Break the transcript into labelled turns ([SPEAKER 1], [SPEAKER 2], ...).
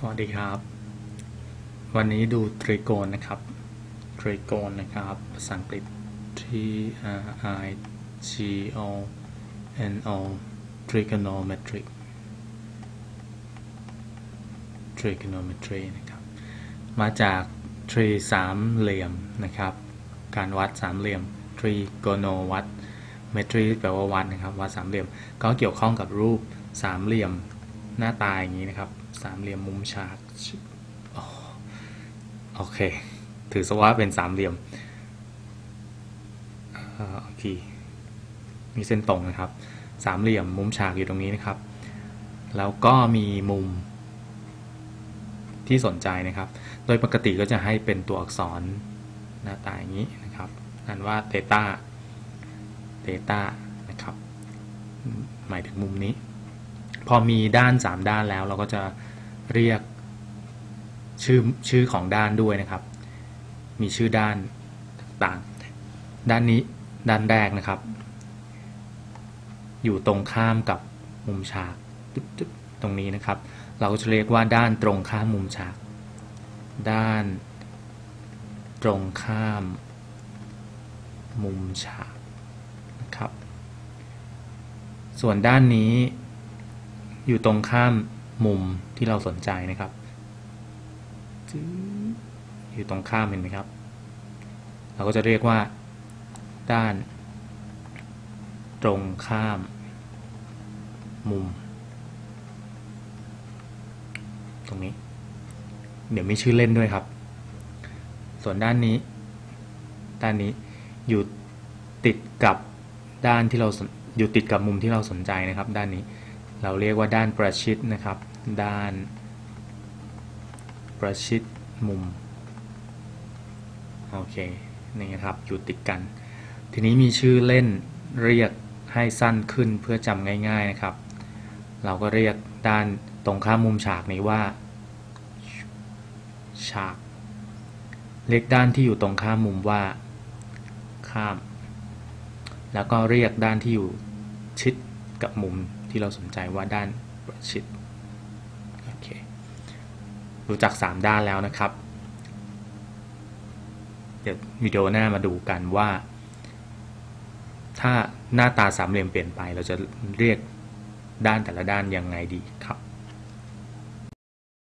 [SPEAKER 1] สวัสดีครับ วันนี้ดูตรีโกณนะครับตรีโกณนะครับ ภาษาอังกฤษ T R I G O N O trigonometric trigonometry นะครับ มาจากทรีสามเหลี่ยมนะครับ การวัดสามเหลี่ยม trigono วัด metry แปลว่าวัดนะครับ วัดสามเหลี่ยม ก็เกี่ยวข้องกับรูปสามเหลี่ยมหน้าตาอย่างนี้นะครับ สามเหลี่ยมมุมฉากโอเค ถือซะว่าเป็นสามเหลี่ยมอ่าโอเคมีเส้นตรงนะครับ สามเหลี่ยมมุมฉากอยู่ตรงนี้นะครับ แล้วก็มีมุมที่สนใจนะครับ โดยปกติก็จะให้เป็นตัวอักษรหน้าตาอย่างนี้นะครับอ่านว่าเตต้าเตต้านะครับ หมายถึงมุมนี้ พอมีด้าน 3 ด้านแล้วเราก็จะ เรียกชื่อชื่อของด้านด้วยนะครับ มีชื่อด้านต่างๆ ด้านนี้ด้านแรกนะครับ อยู่ตรงข้ามกับมุมฉากตึ๊บๆตรงนี้นะครับ เราก็จะเรียกว่าด้านตรงข้ามมุมฉาก ด้าน ตรงข้าม มุมฉากนะครับ ส่วนด้านนี้อยู่ตรงข้าม มุมที่เราสนใจนะครับ อยู่ตรงข้ามเห็นไหมครับ เราก็จะเรียกว่า ด้าน ตรงข้าม มุม ตรงนี้ เดี๋ยวมีชื่อเล่นด้วยครับ ส่วนด้านนี้ ด้านนี้อยู่ติดกับด้านที่เราอยู่ติดกับมุมที่เราสนใจนะครับ ด้านนี้ เราเรียกว่าด้านประชิดนะครับ ด้าน ประชิดมุม โอเค นี่นะครับ อยู่ติดกัน ทีนี้มีชื่อเล่นเรียกให้สั้นขึ้นเพื่อจำง่าย ๆนะครับ เราก็เรียกด้านตรงข้ามมุมฉากนี้ว่า ฉาก เรียกด้านที่อยู่ตรงข้ามมุมว่า ข้าม แล้วก็เรียกด้านที่อยู่ชิดกับมุม ที่เราสนใจว่าด้านประชิดโอเครู้จัก 3 ด้านแล้วนะครับ เดี๋ยววิดีโอหน้ามาดูกันว่า ถ้าหน้าตาสามเหลี่ยมเปลี่ยนไปเราจะเรียกด้านแต่ละด้านยังไงดีครับ